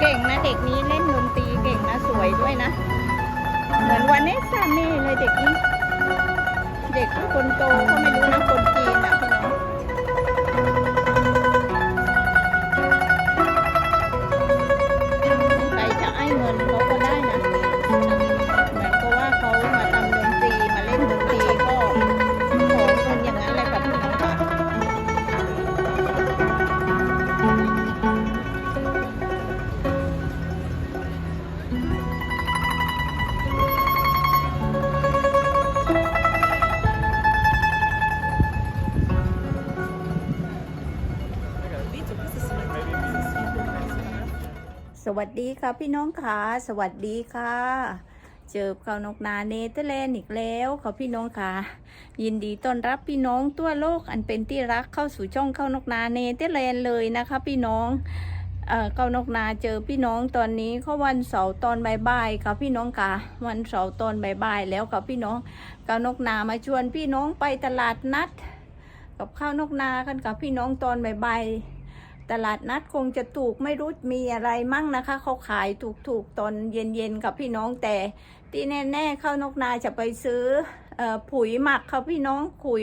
เก่งนะเด็กนี้เล่นดนตรีเก่งนะสวยด้วยนะ เหมือนวันเนสซาเม่เลยเด็กนี้ เด็กคนโตก็ไม่รู้นะคน วัสดีค่ะพี่น้องค่ะ สวัสดีค่ะ เจอเขานกนาเนเธอร์แลนด์อีกแล้วค่ะพี่น้องค่ะ ยินดีต้อนรับพี่น้องทั่วโลกอันเป็นที่รักเข้าสู่ช่องเข้านกนาเนเธอร์แลนด์เลยนะคะ พี่น้องเอ่อเข้านกนาเจอพี่น้องตอนนี้เขาวันเสาร์ตอนบ่ายๆค่ะพี่น้องค่ะ วันเสาร์ตอนบ่ายๆแล้วค่ะพี่น้องเข้านกนามาชวนพี่น้องไปตลาดนัด กับข้าวนกนากันกับพี่น้องตอนบ่ายๆ ตลาดนัดคงจะถูกไม่รู้มีอะไรมั่งนะคะ เขาขายถูกๆตอนเย็นๆกับพี่น้องแต่ ที่แน่ๆเข้านกนาจะไปซื้อผุยหมักค่ะพี่น้องขุย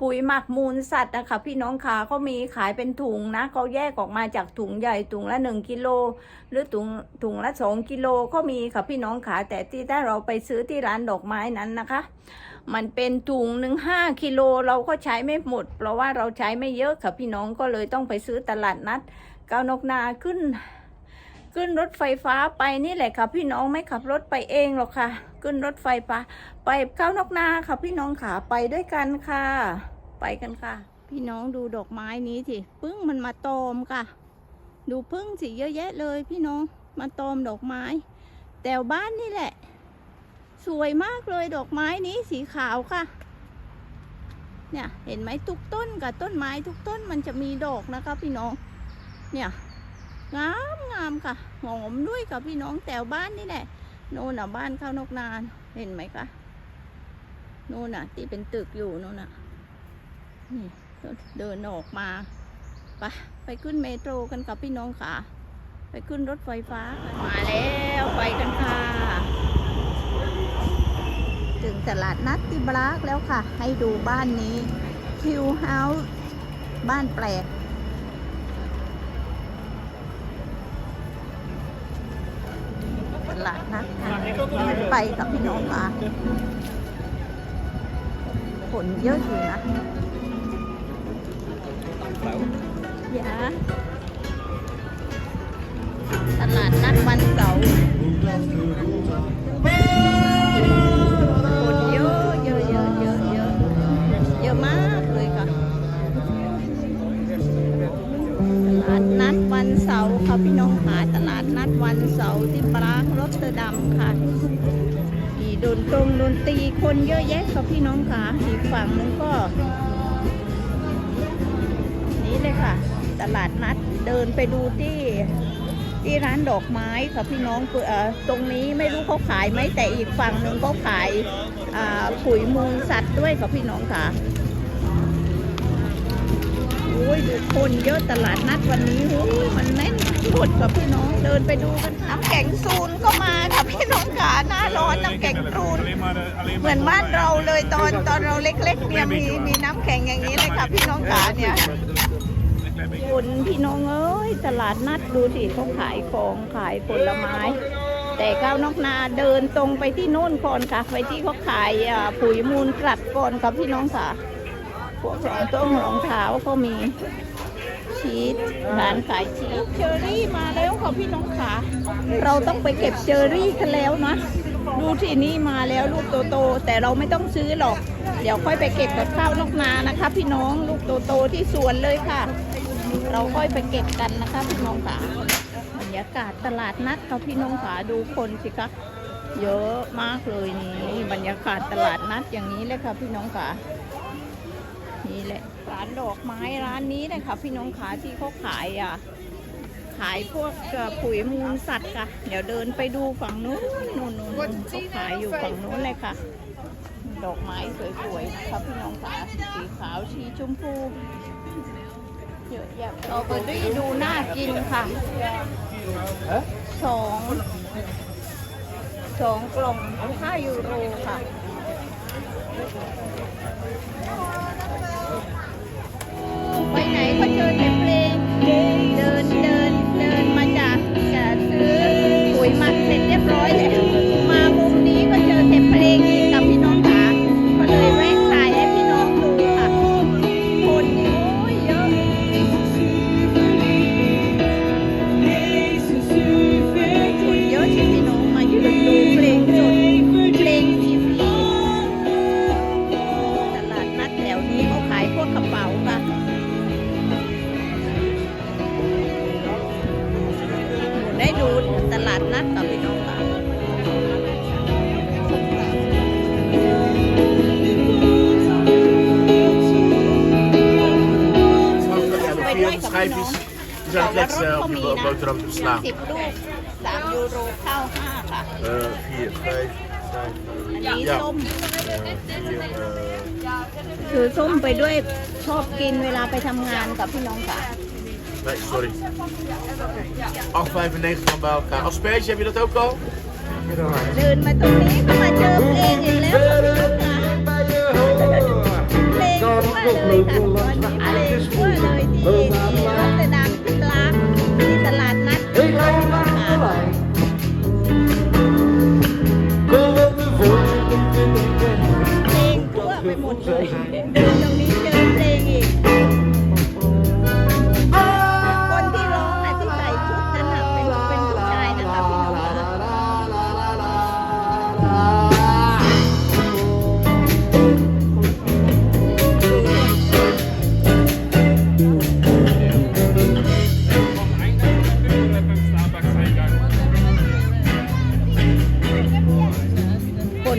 ปุ๋ยหมักมูลสัตว์นะคะพี่น้องขาเขามีขายเป็นถุงนะเขาแยกออกมาจากถุงใหญ่ถุงละหนึ่งกิโลหรือถุงถุงละสองกิโลก็มีค่ะพี่น้องขาแต่ที่ถ้าเราไปซื้อที่ร้านดอกไม้นั้นนะคะ มันเป็นถุงหนึ่งห้ากิโลเราก็ใช้ไม่หมด เพราะว่าเราใช้ไม่เยอะค่ะพี่น้องก็เลยต้องไปซื้อตลาดนัด เกานกนาขึ้น ขึ้นรถไฟฟ้าไปนี่แหละค่ะ พี่น้องไม่ขับรถไปเองหรอกค่ะ ขึ้นรถไฟฟ้าไปเก้านกนาค่ะ พี่น้องขาไปด้วยกันค่ะ ไปกันค่ะ พี่น้องดูดอกไม้นี้สิพึ่งมันมาตอมค่ะ ดูพึ่งสิเยอะแยะเลย พี่น้องมาตอมดอกไม้ แต่บ้านนี่แหละ สวยมากเลยดอกไม้นี้สีขาวค่ะเนี่ยเห็นไหมทุกต้นกับต้นไม้ทุกต้นมันจะมีดอกนะคะพี่น้อง เนี่ยงามามค่ะ หอมด้วยค่ะพี่น้องแต่บ้านนี่แหละ โน่นน่ะบ้านข้าวนกนาน เห็นไหมคะโน่นน่ะ ที่เป็นตึกอยู่โน่นน่ะ นี่เดินออกมา ไปไปขึ้นเมโทรกันกับพี่น้องค่ะ ไปขึ้นรถไฟฟ้ามาแล้วไปกันค่ะ ถึงตลาดนัดติบรากแล้วค่ะ ให้ดูบ้านนี้คิวเฮาส์บ้านแปลก ลาดนัดไปกับพี่น้องมาฝนเยอะอยู่นะอย่าตลาดนัดวันเสาร์ วันเสาร์ค่ะพี่น้องค่ะตลาดนัดวันเสาร์ที่ปรากรถเตอร์ดัมค่ะมีดนตรงดนตรีคนเยอะแยะค่ะพี่น้องค่ะอีกฝั่งนึงก็ นี่เลยค่ะ ตลาดนัดเดินไปดูที่ที่ร้านดอกไม้ค่ะพี่น้องเอ่อตรงนี้ไม่รู้เขาขายไหมแต่อีกฝั่งหนึ่งเขาขายอ่าปุ๋ยมูลสัตว์ด้วยค่ะพี่น้องค่ะ คนเยอะตลาดนัดวันนี้โอ้ยมันแน่นหมดค่ะพี่น้องเดินไปดูกันน้ำแข็งซูนก็มาค่ะพี่น้องค่ะหน้าร้อนน้ำแข็งซูนเหมือนบ้านเราเลยตอนตอนเราเล็กๆเนี่ยมีมีน้ำแข็งอย่างนี้เลยค่ะพี่น้องขาเนี่ยคุณพี่น้องเอ้ยตลาดนัดดูสิเขาขายของขายผลไม้ แต่ก้าวนอกนาเดินตรงไปที่โน่นก่อนค่ะ ไปที่เขาขายปุ๋ยมูลกลัดก่อนครับพี่น้องค่ะ พวกรองต้รองเท้าก็มีชีสร้านขายชีสเชอรี่มาแล้วค่ะพี่น้องค่ะเราต้องไปเก็บเชอรี่กันแล้วนะ ดูที่นี่มาแล้วลูกโตๆแต่เราไม่ต้องซื้อหรอก เดี๋ยวค่อยไปเก็บกับข้าวนกนานะคะ พี่น้องลูกโตๆที่สวนเลยค่ะ เราค่อยไปเก็บกันนะคะพี่น้องค่ะบรรยากาศตลาดนัดค่ะพี่น้องค่ะดูคนสิคะเยอะมากเลยนี่บรรยากาศตลาดนัดอย่างนี้เลยค่ะพี่น้องค่ะ นี่แหละร้านดอกไม้ร้านนี้เลยค่ะพี่น้องขาที่เขาขายอะขายพวกเอ่อปุ๋ยมูลสัตว์ค่ะ เดี๋ยวเดินไปดูฝั่งนู้นนู่นนู่นนู่นเขาขายอยู่ฝั่งนู้นเลยค่ะ ดอกไม้สวยๆนะคะพี่น้องค่ะสีขาวสีชมพูเยอะแยะสตรอเบอรี่ดูน่ากินค่ะสองสองกล่องห้ายูโรค่ะ ไปไหน ดนัดกับพี่น้องค่ะ Ja, de vier schijfjes die zijn het lekkerste op je bo- boterham te beslaan. สิบลูกสามยูโรข้าวห้าค่ะ Eh, vier, vijf, vijf, อันนี้ Ja. ส้ม eh, vier, eh, ถือส้มไปด้วยชอบกินเวลาไปทำงานกับพี่น้องค่ะ nee, sorry. 8,95 dan bij elkaar. Asperge, heb je dat ook al? เดินมาตรงนี้ก็มาเจอเพลงอีกแล้วค่ะพี่น้องค่ะเพลงทั่วเลยค่ะวันนี้เพลงทั่วเลยที่ที่รัต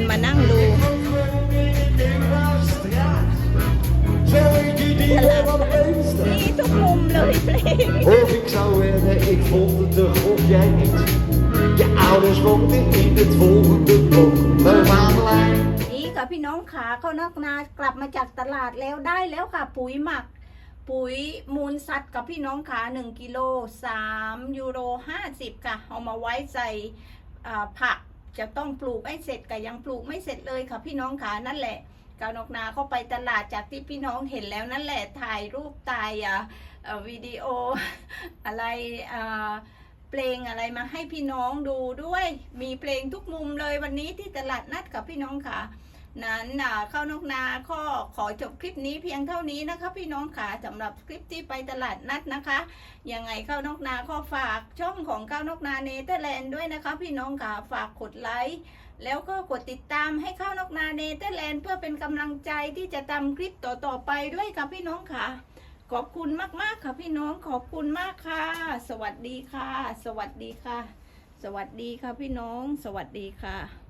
มานั่งดูนี่ทุกมุมเลยเพลง Of ik zou wedden, ik vond het te goed, jij niet. Je ouders woonden in het volgende blok. We waren lijn. นี่ค่ะพี่น้องขาเขานักนากลับมาจากตลาดแล้วได้แล้วค่ะ ปุ๋ยหมัก ปุ๋ยมูลสัตว์กับพี่น้องขา1กิโล3ยูโร50 ค่ะ เอามาไว้ใส่ผัก จะต้องปลูกให้เสร็จก็ยังปลูกไม่เสร็จเลยค่ะพี่น้องขานั่นแหละกาวนกนาเข้าไปตลาดจากที่พี่น้องเห็นแล้วนั่นแหละถ่ายรูปถ่ายอะวิดีโออะไรอ่าเพลงอะไรมาให้พี่น้องดูด้วย มีเพลงทุกมุมเลยวันนี้ที่ตลาดนัดกับพี่น้องค่ะ นั้นน่ะเข้านกนาข้อขอจบคลิปนี้เพียงเท่านี้นะคะ พี่น้องค่ะสำหรับคลิปที่ไปตลาดนัดนะคะยังไงเข้านกนาข้อฝากช่องของเข้านกนาเนเธอร์แลนด์ด้วยนะคะ พี่น้องค่ะฝากกดไลค์แล้วก็กดติดตามให้เข้านกนาเนเธอร์แลนด์เพื่อเป็นกำลังใจที่จะทำคลิปต่อๆไปด้วยค่ะพี่น้องค่ะ ขอบคุณมากๆค่ะพี่น้องขอบคุณมากค่ะ สวัสดีค่ะ สวัสดีค่ะ สวัสดีค่ะพี่น้อง สวัสดีค่ะ